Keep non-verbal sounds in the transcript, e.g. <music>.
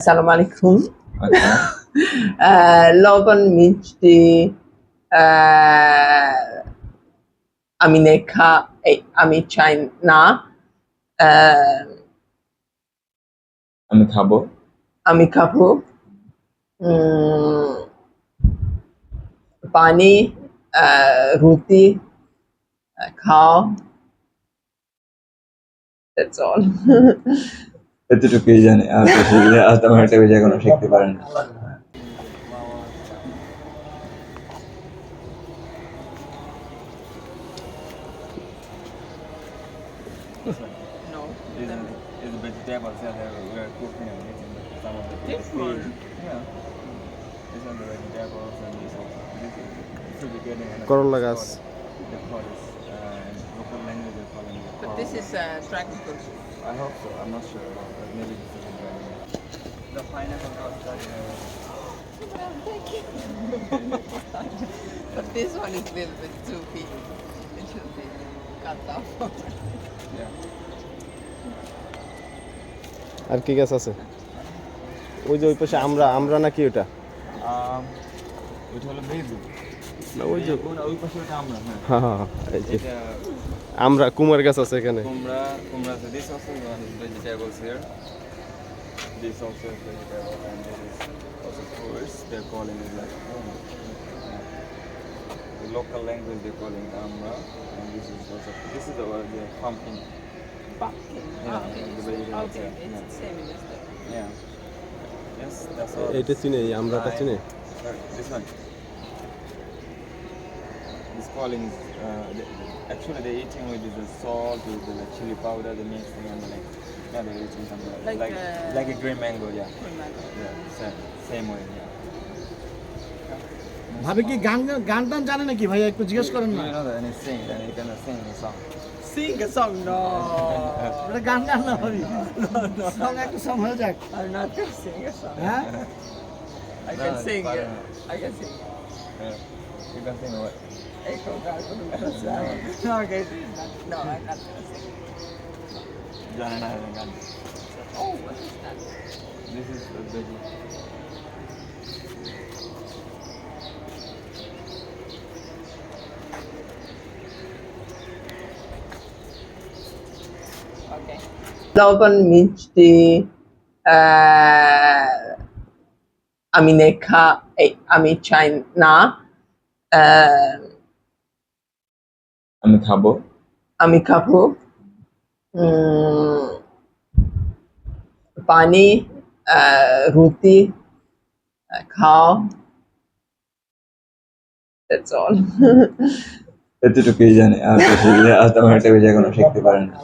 আসসালামু আলাইকুম। আচ্ছা। লবণ মিষ্টি আমি নেখা এই, আমি চাই না। আমি খাব। আমি খাব। পানি আহ, রুটি খাও। That's all. এতটুকুই জানি আর তেমন একটা বেশি এখনও শিখতে পারেন না করলা গাছ। uh. But this is uh, practical. I hope so. I'm not sure about that. Maybe this is a good The pineapple got started. But this one is a little bit too big. It should be cut off. Yeah. আর কি গাছ আছে ওই যে ওই পাশে আমরা আমরা নাকি ওটা Um, ওইটা হলো বেবু না ওই যে ওই পাশে ওটা আমরা হ্যাঁ হ্যাঁ হ্যাঁ, এই যে আমরা কুমার গাছ আছে এখানে Kumra, kumra. So this also one is vegetables here. This also is vegetable and this is also fruits. They're calling it like um, the local language they're calling amra. And this is also this is the word the pumpkin. Pumpkin. Yeah, okay. the vegetables, okay. yeah, It's yeah. the same as that. Yeah. Yes, that's all. এইটা চিনে এই আমরাটা চিনে Sorry, this one. This calling is uh, the, actually they're eating with the salt, with the like, chili powder, the mixing and the like. Yeah, they're eating something like Like, like, uh, like a green mango. Yeah, Remember. yeah, same, same way. Yeah. <laughs> ভাবে কি গান গান টান জানে নাকি ভাইয়া একটু জিজ্ঞেস করেন না You know that and it's sing, and you can sing a song. Sing a song. No. <laughs> এটা গান গান না ভাবি সঙ্গ একটা সং হয়ে যাক I'm not gonna sing a song. হ্যাঁ I can No, sing. it's it. fine. I can sing. Yeah. You've been thinking what? April God the. No, okay. No, I'm not gonna sing. John and I haven't gotten it. Oh, what is that? This is a veggie. Okay. Love and the uh, আমি নেখা আমি চাই না আহ, আমি খাব আমি খাব উম, পানি আহ, রুটি খাও. এতটুকুই জানি আর বেশি আর তেমন একটা বেশি এখনও শিখতে পারেন। না